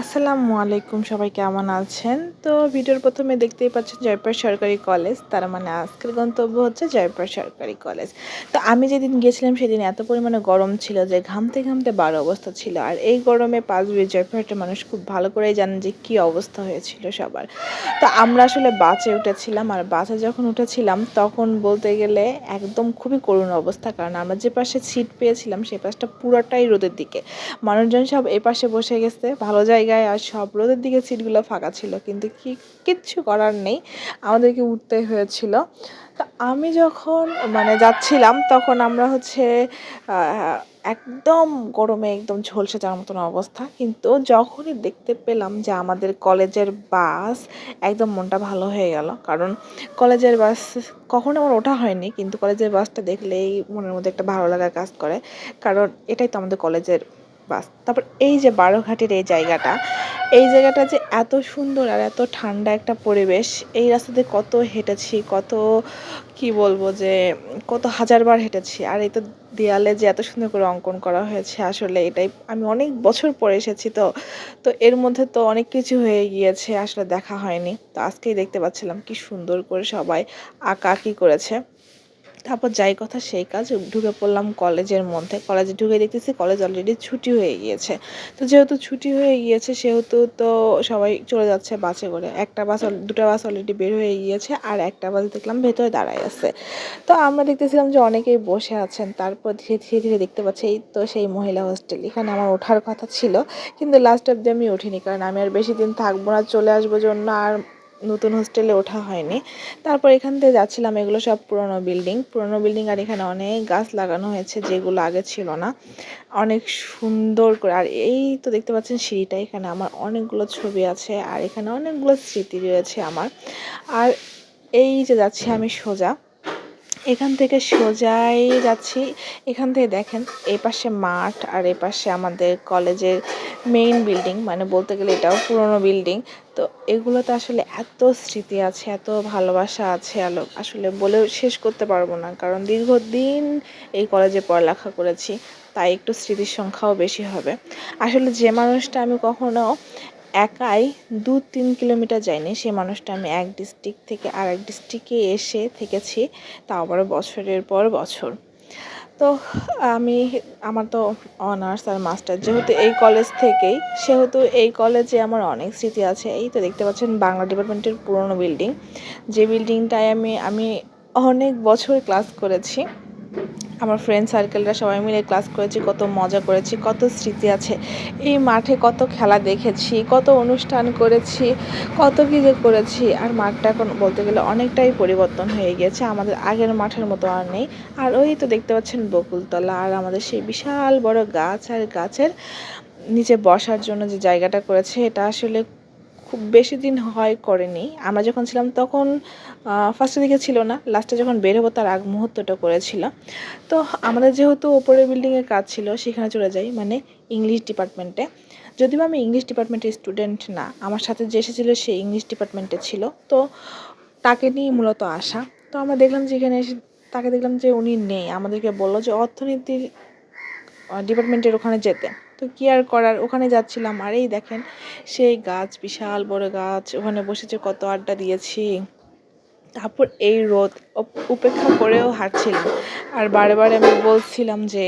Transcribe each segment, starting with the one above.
আসসালামু আলাইকুম, সবাই কেমন আছেন? তো ভিডিওর প্রথমে দেখতেই পাচ্ছেন জয়পুর সরকারি কলেজ। তার মানে আজকের গন্তব্য হচ্ছে জয়পুর সরকারি কলেজ। তো আমি যেদিন গিয়েছিলাম সেদিন এত পরিমাণে গরম ছিল যে ঘামতে ঘামতে বারো অবস্থা ছিল। আর এই গরমে পাঁচ বিয়ে জয়পুরহাটের মানুষ খুব ভালো করেই জানেন যে কী অবস্থা হয়েছিল সবার। তো আমরা আসলে বাসে উঠেছিলাম আর বাসে যখন উঠেছিলাম তখন বলতে গেলে একদম খুবই করুণ অবস্থা। কারণ আমরা যে পাশে সিট পেয়েছিলাম সেই পাশটা পুরোটাই রোদের দিকে। মানুষজন সব এই পাশে বসে গেছে, ভালো জায়গায় আর সব রোদের দিকে সিটগুলো ফাঁকা ছিল, কিন্তু কি, কিচ্ছু করার নেই, আমাদেরকে উঠতে হয়েছিল। তা আমি যখন মানে যাচ্ছিলাম, তখন আমরা হচ্ছে একদম গরমে একদম ঝলসে যাওয়ার মতন অবস্থা। কিন্তু যখনই দেখতে পেলাম যে আমাদের কলেজের বাস একদম মনটা ভালো হয়ে গেল, কারণ কলেজের বাস কখনো আমার ওঠা হয়নি, কিন্তু কলেজের বাসটা দেখলেই মনের মধ্যে একটা ভালো লাগা কাজ করে। কারণ এটাই তো আমাদের কলেজের বাস। তারপর এই যে বারোঘাটের এই জায়গাটা এই জায়গাটা যে এত সুন্দর আর এত ঠান্ডা একটা পরিবেশ, এই রাস্তাতে কত হেঁটেছি, কত, কি বলব যে, কত হাজারবার হেঁটেছি। আর এই তো দেয়ালে যে এত সুন্দর করে অঙ্কন করা হয়েছে, আসলে এটাই আমি অনেক বছর পরে এসেছি তো তো এর মধ্যে তো অনেক কিছু হয়ে গিয়েছে, আসলে দেখা হয়নি। তো আজকেই দেখতে পাচ্ছিলাম কি সুন্দর করে সবাই আঁকা আঁকি করেছে। তারপর যাই কথা সেই কাজ, ঢুকে পড়লাম কলেজের মধ্যে। কলেজে ঢুকে দেখতেছি কলেজ অলরেডি ছুটি হয়ে গিয়েছে। তো যেহেতু ছুটি হয়ে গিয়েছে, সেহেতু তো সবাই চলে যাচ্ছে বাসে করে। একটা বাস দুটো বাস অলরেডি বের হয়ে গিয়েছে আর একটা বাস দেখলাম ভেতরে দাঁড়ায় আছে। তো আমরা দেখতেছিলাম যে অনেকেই বসে আছেন। তারপর ধীরে ধীরে ধীরে দেখতে পাচ্ছি তো সেই মহিলা হোস্টেল এখানে আমার ওঠার কথা ছিল। কিন্তু লাস্ট অব্দি আমি উঠিনি, কারণ আমি আর বেশি দিন থাকব না, চলে আসব জন্য আর নতুন হোস্টেলে ওঠা হয়নি। তারপর এখান থেকে যাচ্ছিলাম, এগুলো সব পুরনো বিল্ডিং পুরনো বিল্ডিং আর এখানে অনেক গাছ লাগানো হয়েছে যেগুলো আগে ছিল না। অনেক সুন্দর করে, আর এই তো দেখতে পাচ্ছেন সিঁড়িটা, এখানে আমার অনেকগুলো ছবি আছে, আর এখানে অনেকগুলো স্মৃতি রয়েছে আমার। আর এই যে যাচ্ছি আমি সোজা এখান থেকে সোজাই যাচ্ছি। এখান থেকে দেখেন এই পাশে মাঠ আর এই পাশে আমাদের কলেজের মেইন বিল্ডিং মানে বলতে গেলে এটাও পুরনো বিল্ডিং তো এগুলোতে আসলে এত স্মৃতি আছে, এত ভালোবাসা আছে আলো, আসলে বলেও শেষ করতে পারব না। কারণ দীর্ঘদিন এই কলেজে পড়ালেখা করেছি, তাই একটু স্মৃতির সংখ্যাও বেশি হবে। আসলে যে মানুষটা আমি কখনো একাই দু তিন কিলোমিটার যাইনি সে মানুষটা আমি এক ডিস্ট্রিক্ট থেকে আর এক ডিস্ট্রিক্টে এসে থেকেছি, তাও আবার বছরের পর বছর। তো আমি, আমার তো অনার্স আর মাস্টার যেহেতু এই কলেজ থেকেই, সেহেতু এই কলেজে আমার অনেক স্মৃতি আছে। এই তো দেখতে পাচ্ছেন বাংলা ডিপার্টমেন্টের পুরনো বিল্ডিং যে বিল্ডিংটায় আমি আমি অনেক বছর ক্লাস করেছি। আমার ফ্রেন্ড সার্কেলরা সবাই মিলে ক্লাস করেছি, কত মজা করেছি, কত স্মৃতি আছে। এই মাঠে কত খেলা দেখেছি, কত অনুষ্ঠান করেছি, কত কী যে করেছি। আর মাঠটা এখন বলতে গেলে অনেকটাই পরিবর্তন হয়ে গিয়েছে, আমাদের আগের মাঠের মতো আর নেই। আর ওই তো দেখতে পাচ্ছেন বকুলতলা, আর আমাদের সেই বিশাল বড় গাছ, আর গাছের নিচে বসার জন্য যে জায়গাটা করেছে, এটা আসলে খুব বেশি দিন হয় করেনি। আমরা যখন ছিলাম তখন ফার্স্টের দিকে ছিল না লাস্টে যখন বের হব তার আগ মুহূর্তটা করেছিল তো আমাদের যেহেতু ওপরের বিল্ডিংয়ে কাজ ছিল, সেখানে চলে যাই মানে ইংলিশ ডিপার্টমেন্টে যদিও আমি ইংলিশ ডিপার্টমেন্টের স্টুডেন্ট না, আমার সাথে যে এসেছিল সে ইংলিশ ডিপার্টমেন্টে ছিল। তো তাকে নিয়ে মূলত আসা। তো আমরা দেখলাম যে এখানে এসে, তাকে দেখলাম যে উনি নেই। আমাদেরকে বলল যে অর্থনীতির ডিপার্টমেন্টের ওখানে যেতে। তো কী আর করার? ওখানে যাচ্ছিলাম। আর এই দেখেন, সেই গাছ, বিশাল বড় গাছ, ওখানে বসেছে কত আড্ডা দিয়েছি। তারপর এই রোদ উপেক্ষা করেও হাঁটছিলাম। আর বারে বারে আমি বলছিলাম যে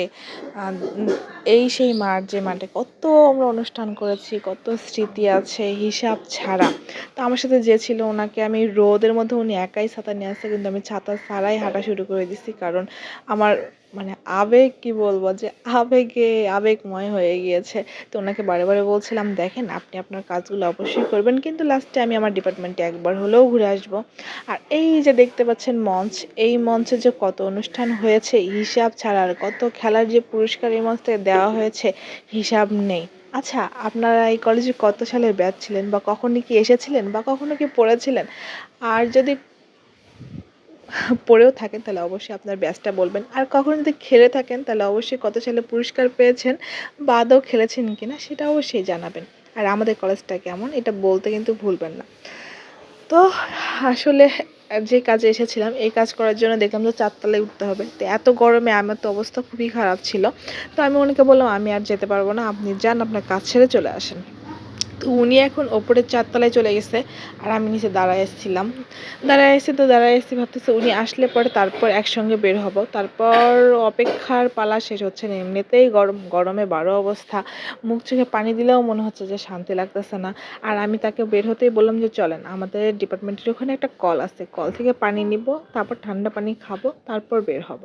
এই সেই মাঠ, যে মাঠে কত আমরা অনুষ্ঠান করেছি, কত স্মৃতি আছে, হিসাব ছাড়া। তো আমার সাথে যে ছিল ওনাকে আমি রোদের মধ্যে উনি একাই ছাতা নিয়ে আসছে, কিন্তু আমি ছাতা ছাড়াই হাঁটা শুরু করে দিছি। কারণ আমার মানে আবেগ কি বলব যে আবেগে, আবেগময় হয়ে গিয়েছে। তো ওনাকে বারে বারে বলছিলাম, দেখেন, আপনি আপনার কাজগুলো অবশ্যই করবেন, কিন্তু লাস্টে আমি আমার ডিপার্টমেন্টে একবার হলেও ঘুরে আসব। আর এই যে দেখতে পাচ্ছেন মঞ্চ, এই মঞ্চে যে কত অনুষ্ঠান হয়েছে, হিসাব ছাড়া আর কত খেলার যে পুরস্কার এই মঞ্চ থেকে দেওয়া হয়েছে, হিসাব নেই। আচ্ছা আপনারা এই কলেজে কত সালের ব্যাচ ছিলেন বা কখনো কি এসেছিলেন বা কখনো কি পড়েছিলেন? আর যদি পড়েও থাকেন, তাহলে অবশ্যই আপনার ব্যাচটা বলবেন। আর কখনো যদি খেলে থাকেন, তাহলে অবশ্যই কত সালে পুরস্কার পেয়েছেন বা আদৌ খেলেছেন কি না সেটা অবশ্যই জানাবেন। আর আমাদের কলেজটা কেমন, এটা বলতে কিন্তু ভুলবেন না। তো আসলে যে কাজে এসেছিলাম, এই কাজ করার জন্য দেখলাম যে চারতলায় উঠতে হবে। তো এত গরমে আমার তো অবস্থা খুবই খারাপ ছিল। তো আমি ওনাকে বললাম, আমি আর যেতে পারব না, আপনি যান, আপনার কাজ ছেড়ে চলে আসেন। তো উনি এখন ওপরের চারতলায় চলে গেছে, আর আমি নিচে দাঁড়ায় এসেছিলাম দাঁড়ায় এসে তো দাঁড়ায় এসে ভাবতেছে উনি আসলে পরে তারপর একসঙ্গে বের হব। তারপর অপেক্ষার পালা শেষ হচ্ছে না, এমনিতেই গরম, গরমে বারো অবস্থা। মুখ চোখে পানি দিলেও মনে হচ্ছে যে শান্তি লাগতেছে না। আর আমি তাকে বের হতেই বললাম যে, চলেন, আমাদের ডিপার্টমেন্টের ওখানে একটা কল আছে। কল থেকে পানি নিব, তারপর ঠান্ডা পানি খাব, তারপর বের হব।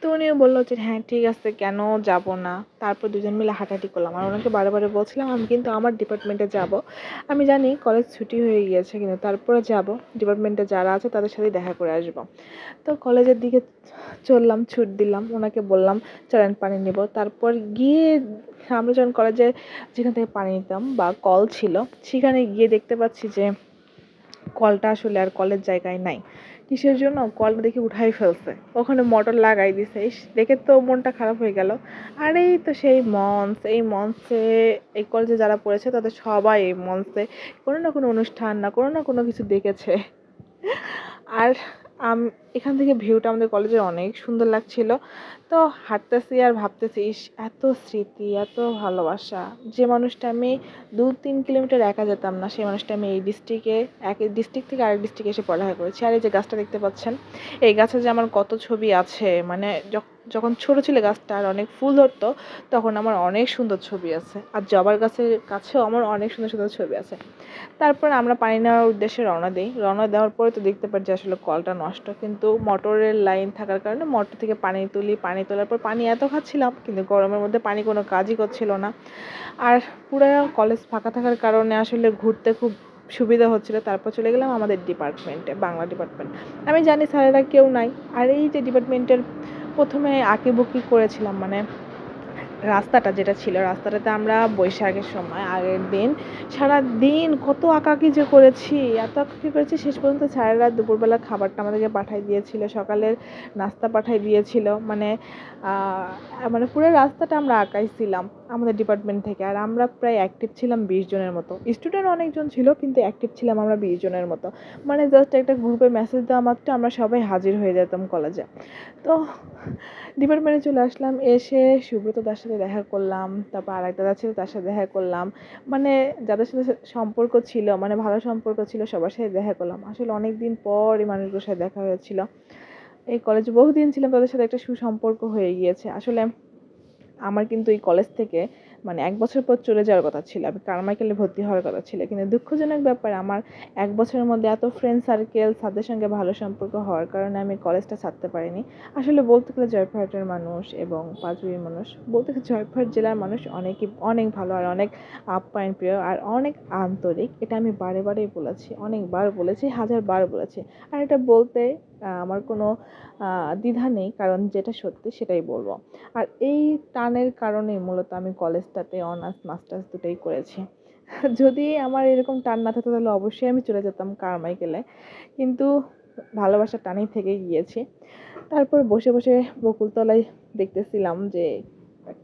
তো উনিও বলল যে হ্যাঁ ঠিক আছে, কেন যাব না? তারপর দুজন মিলে হাঁটাহাঁটি করলাম। আর ওনাকে বারে বারে বলছিলাম, আমি কিন্তু আমার ডিপার্টমেন্টে যাব। আমি জানি কলেজ ছুটি হয়ে গিয়েছে কিন্তু তারপরে যাব। ডিপার্টমেন্টে যারা আছে তাদের সাথে দেখা করে আসব। তো কলেজের দিকে চললাম, ছুট দিলাম, ওনাকে বললাম, চলেন পানি নেব। তারপর গিয়ে আমরা যখন কলেজে যেখান থেকে পানি নিতাম বা কল ছিল, সেখানে গিয়ে দেখতে পাচ্ছি যে কলটা আসলে আর কলের জায়গায় নাই। কিসের জন্য? কলটা দেখে উঠাই ফেলছে। ওখানে মোটর লাগাই দিছে। দেখে তো মনটা খারাপ হয়ে গেল। আর এই তো সেই মঞ্চ, এই মঞ্চে, এই কলেজে যারা পড়েছে, তাদের সবাই এই মঞ্চে কোনো না কোনো অনুষ্ঠান না, কোনো না কোনো কিছু দেখেছে। আর এখান থেকে ভিউটা আমাদের কলেজের অনেক সুন্দর লাগছিল। তো হাঁটতেছি আর ভাবতেছি, ইস, এত স্মৃতি, এত ভালোবাসা। যে মানুষটা আমি দু তিন কিলোমিটার একা যেতাম না, সেই মানুষটা আমি এই ডিস্ট্রিক্টে এক ডিস্ট্রিক্ট থেকে আরেক ডিস্ট্রিক্টে এসে পড়ালেখা করেছি। আর এই যে গাছটা দেখতে পাচ্ছেন, এই গাছে যে আমার কত ছবি আছে মানে যখন ছোটো ছিল গাছটা আর অনেক ফুল ধরতো, তখন আমার অনেক সুন্দর ছবি আছে। আর জবার গাছের কাছেও আমার অনেক সুন্দর সুন্দর ছবি আছে। তারপর আমরা পানি নেওয়ার উদ্দেশ্যে রওনা দিই। রওনা দেওয়ার পরে তো দেখতে পাই যে আসলে কলটা নষ্ট। কিন্তু মোটরের লাইন থাকার কারণে মোটর থেকে পানি তুলি, পানি তোলার পর পানি এত খাচ্ছিলাম, কিন্তু গরমের মধ্যে পানি কোনো কাজই করছিল না। আর পুরো কলেজ ফাঁকা থাকার কারণে আসলে ঘুরতে খুব সুবিধা হচ্ছিল। তারপর চলে গেলাম আমাদের ডিপার্টমেন্টে বাংলা ডিপার্টমেন্ট আমি জানি স্যারেরা কেউ নাই। আর এই যে ডিপার্টমেন্টের প্রথমে আঁকিবুকি করেছিলাম মানে রাস্তাটা যেটা ছিল, রাস্তাটাতে আমরা বৈশাখের সময়, আগের দিন সারা দিন কত আঁকাকি যে করেছি, এত আঁকাকি করেছি, শেষ পর্যন্ত স্যারেরা দুপুরবেলা খাবারটা আমাদেরকে পাঠাই দিয়েছিল, সকালের নাস্তা পাঠাই দিয়েছিল। মানে মানে পুরো রাস্তাটা আমরা আঁকাইছিলাম আমাদের ডিপার্টমেন্ট থেকে। আর আমরা প্রায় অ্যাক্টিভ ছিলাম বিশ জনের মতো। স্টুডেন্ট অনেকজন ছিল, কিন্তু অ্যাক্টিভ ছিলাম আমরা বিশ জনের মতো। মানে জাস্ট একটা গ্রুপে মেসেজ দেওয়া মাত্র আমরা সবাই হাজির হয়ে যেতাম কলেজে তো ডিপার্টমেন্টে চলে আসলাম, এসে সুব্রত দার সাথে দেখা করলাম, তারপর আর একটা ছিল তার সাথে দেখা করলাম। মানে যাদের সাথে সম্পর্ক ছিল মানে ভালো সম্পর্ক ছিল, সবার সাথে দেখা করলাম। আসলে অনেক দিন পর এই মানুষগুলোর সাথে দেখা হয়েছিল। এই কলেজে বহুদিন ছিলাম, তাদের সাথে একটা সুসম্পর্ক হয়ে গিয়েছে। আসলে আমার কিন্তু এই কলেজ থেকে মানে এক বছর পর চলে যাওয়ার কথা ছিল, আমি কারমাইকেলে ভর্তি হওয়ার কথা ছিল। কিন্তু দুঃখজনক ব্যাপার, আমার এক বছরের মধ্যে এত ফ্রেন্ড সার্কেল তাদের সঙ্গে ভালো সম্পর্ক হওয়ার কারণে আমি কলেজটা ছাড়তে পারিনি। আসলে বলতে গেলে জয়পুরহাটের মানুষ এবং পাঁচবির মানুষ, বলতে গেলে জয়পুরহাট জেলার মানুষ অনেকই, অনেক ভালো আর অনেক আপ্যায়ন প্রিয় আর অনেক আন্তরিক। এটা আমি বারে বারেই বলেছি, অনেকবার বলেছি, হাজারবার বলেছি। আর এটা বলতে আমার কোনো দ্বিধা নেই, কারণ যেটা সত্যি সেটাই বলব। আর এই টানের কারণে মূলত আমি কলেজটাতে অনার্স, মাস্টার্স দুটোই করেছি। যদি আমার এরকম টান না থাকতো, তাহলে অবশ্যই আমি চলে যেতাম কারমাইকেলে। কিন্তু ভালোবাসার টানেই থেকে গিয়েছি। তারপর বসে বসে বকুলতলায় দেখতেছিলাম যে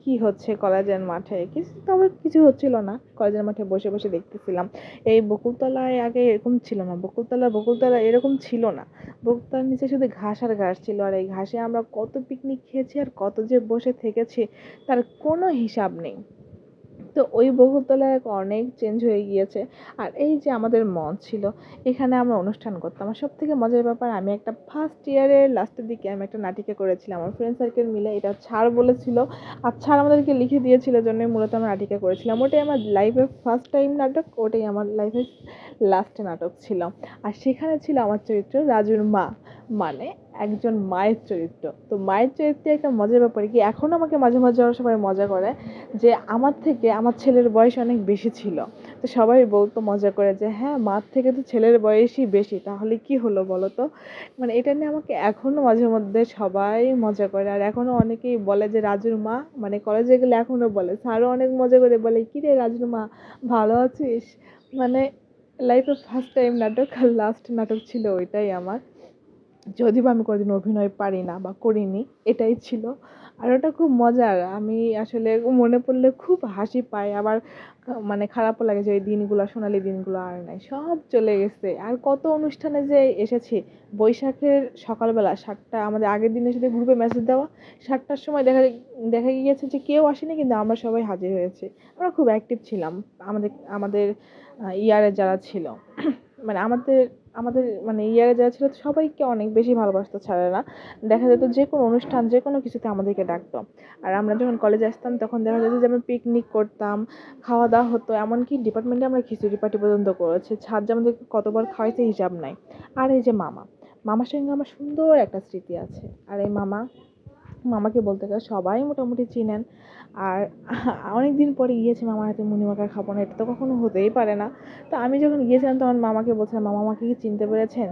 কি হচ্ছে কলেজের মাঠে? কিছু তবে কিছু হচ্ছিল না। কলেজের মাঠে বসে বসে দেখতেছিলাম। এই বকুলতলায় আগে এরকম ছিল না। বকুলতলা বকুলতলা এরকম ছিল না। বকুলতলার নিচে শুধু ঘাস আর ঘাস ছিল। আর এই ঘাসে আমরা কত পিকনিক খেয়েছি আর কত যে বসে থেকেছি, তার কোনো হিসাব নেই। তো ওই বহুতলা এক অনেক চেঞ্জ হয়ে গিয়েছে। আর এই যে আমাদের মঞ্চ ছিল, এখানে আমরা অনুষ্ঠান করতাম। আর সব থেকে মজার ব্যাপার, আমি একটা ফার্স্ট ইয়ারের লাস্টের দিকে আমি একটা নাটিকা করেছিলাম। আমার ফ্রেন্ড সার্কেল মিলে এটা ছাড় বলেছিল। আর ছাড় আমাদেরকে লিখে দিয়েছিল জন্য মূলত আমরা নাটিকা করেছিলাম। ওটাই আমার লাইফের ফার্স্ট টাইম নাটক, ওটাই আমার লাইফের লাস্ট নাটক ছিল। আর সেখানে ছিল আমার চরিত্র রাজুর মা। মানে একজন মায়ের চরিত্র। তো মায়ের চরিত্রে একটা মজার ব্যাপার কি এখনও আমাকে মাঝে মাঝে ওরা সবাই মজা করে যে আমার থেকে আমার ছেলের বয়স অনেক বেশি ছিল। তো সবাই বলতো, মজা করে যে হ্যাঁ মার থেকে তো ছেলের বয়সই বেশি, তাহলে কি হলো বলো তো? মানে এটা নিয়ে আমাকে এখনও মাঝে মধ্যে সবাই মজা করে। আর এখনও অনেকেই বলে যে, রাজুর মা? মানে কলেজে গেলে এখনও বলে। স্যারও অনেক মজা করে বলে, কী রে রাজুর মা, ভালো আছিস? মানে লাইফে ফার্স্ট টাইম নাটক আর লাস্ট নাটক ছিল ওইটাই আমার। যদিও আমি কোনোদিন অভিনয় পারি না বা করিনি, এটাই ছিল। আর ওটা খুব মজার, আমি আসলে মনে পড়লে খুব হাসি পায় আবার মানে খারাপও লাগে যে ওই দিনগুলো, সোনালি দিনগুলো আর নাই, সব চলে গেছে। আর কত অনুষ্ঠানে যে এসেছি, বৈশাখের সকালবেলা সাতটা, আমাদের আগের দিনের সাথে গ্রুপে মেসেজ দেওয়া, সাতটার সময় দেখা দেখা গিয়েছে যে কেউ আসেনি, কিন্তু আমরা সবাই হাজির হয়েছি। আমরা খুব অ্যাক্টিভ ছিলাম, আমাদের আমাদের ইয়ারে যারা ছিল। মানে আমাদের আমাদের মানে ইয়ারে যারা ছিল, সবাইকে অনেক বেশি ভালোবাসতো ছাড়েরা দেখা যেত যে কোনো অনুষ্ঠান, যে কোনো কিছুতে আমাদেরকে ডাকতো। আর আমরা যখন কলেজে আসতাম, তখন দেখা যেত যে আমরা পিকনিক করতাম, খাওয়া দাওয়া হতো। এমনকি ডিপার্টমেন্টে আমরা খিচুড়ি পার্টি পর্যন্ত করেছি। ছাদ যে আমাদেরকে কতবার খাওয়াইছে হিসাব নাই। আর এই যে মামা, মামার সঙ্গে আমার সুন্দর একটা স্মৃতি আছে। আর এই মামা, মামাকে বলতে গেলে সবাই মোটামুটি চিনেন। আর অনেক দিন পরে গিয়েছি মামার হাতে মুড়ি খাব না এটা তো কখনো হতেই পারে না। তো আমি যখন গিয়েছিলাম তখন মামাকে বলছিলাম, মামা আমাকে কি চিনতে পেরেছেন?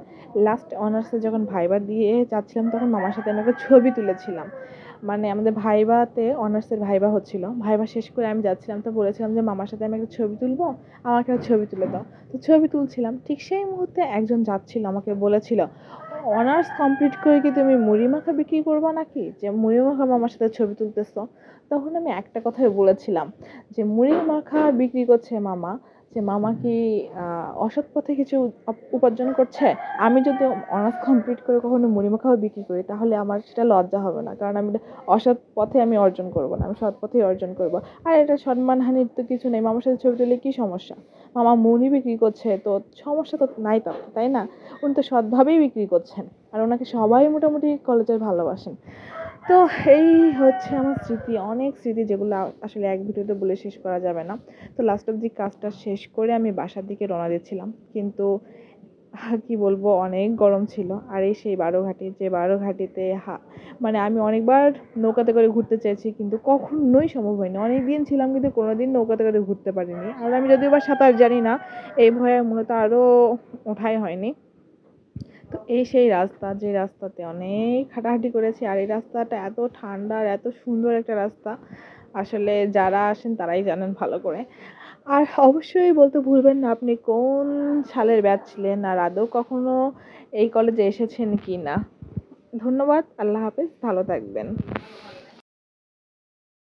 লাস্ট অনার্সে যখন ভাইবা দিয়ে যাচ্ছিলাম তখন মামার সাথে আমি একটা ছবি তুলেছিলাম। মানে আমাদের ভাইবাতে অনার্সের ভাইবা হচ্ছিল। ভাইবা শেষ করে আমি যাচ্ছিলাম তো বলেছিলাম যে, মামার সাথে আমি একটা ছবি তুলবো, আমাকে ছবি তুলে দাও। তো ছবি তুলছিলাম। ঠিক সেই মুহূর্তে একজন যাচ্ছিল, আমাকে বলেছিল অনার্স কমপ্লিট করে কি তুমি মুড়ি মাখা বিক্রি করবা নাকি? যে মুড়ি মাখা মামার সাথে ছবি তুলতেছো। তখন আমি একটা কথাই বলেছিলাম যে মুড়ি মাখা বিক্রি করছে মামা যে মামা কি অসৎ পথে কিছু উপার্জন করছে? আমি যদি অনার্স কমপ্লিট করে কখনো মুড়ি মাখাও বিক্রি করি, তাহলে আমার সেটা লজ্জা হবে না। কারণ আমি অসৎ পথে আমি অর্জন করব না, আমি সৎ পথেই অর্জন করব। আর এটা সম্মানহানির তো কিছু নেই। মামার সাথে ছবি তুলে কী সমস্যা? মামা মুড়ি বিক্রি করছে, তো সমস্যা তো নাই তো তাই না? উনি তো সৎভাবেই বিক্রি করছেন। আর ওনাকে সবাই মোটামুটি কলেজের ভালোবাসেন। তো এই হচ্ছে আমার স্মৃতি, অনেক স্মৃতি যেগুলো আসলে এক ভিডিওতে বলে শেষ করা যাবে না। তো লাস্ট অব্দি কাজটা শেষ করে আমি বাসার দিকে রওনা দিচ্ছিলাম। কিন্তু কি বলব, অনেক গরম ছিল। আর এই সেই বারোঘাটি, যে বারোঘাটিতে হা মানে আমি অনেকবার নৌকাতে করে ঘুরতে চেয়েছি, কিন্তু কখনোই সম্ভব হয়নি। অনেক দিন ছিলাম, কিন্তু কোনো দিন নৌকাতে করে ঘুরতে পারিনি। আর আমি যদিও বা সাঁতার জানি না, এই ভয়ে মূলত আরও ওঠাই হয়নি। তো এই সেই রাস্তা, যে রাস্তাতে অনেক হাঁটাহাঁটি করেছি আর এই রাস্তাটা এত ঠান্ডা আর এত সুন্দর একটা রাস্তা। আসলে যারা আসেন তারাই জানেন ভালো করে। আর অবশ্যই বলতে ভুলবেন না, আপনি কোন সালের ব্যাচ ছিলেন আর আদৌ কখনো এই কলেজে এসেছেন কি না ধন্যবাদ, আল্লাহ হাফেজ, ভালো থাকবেন।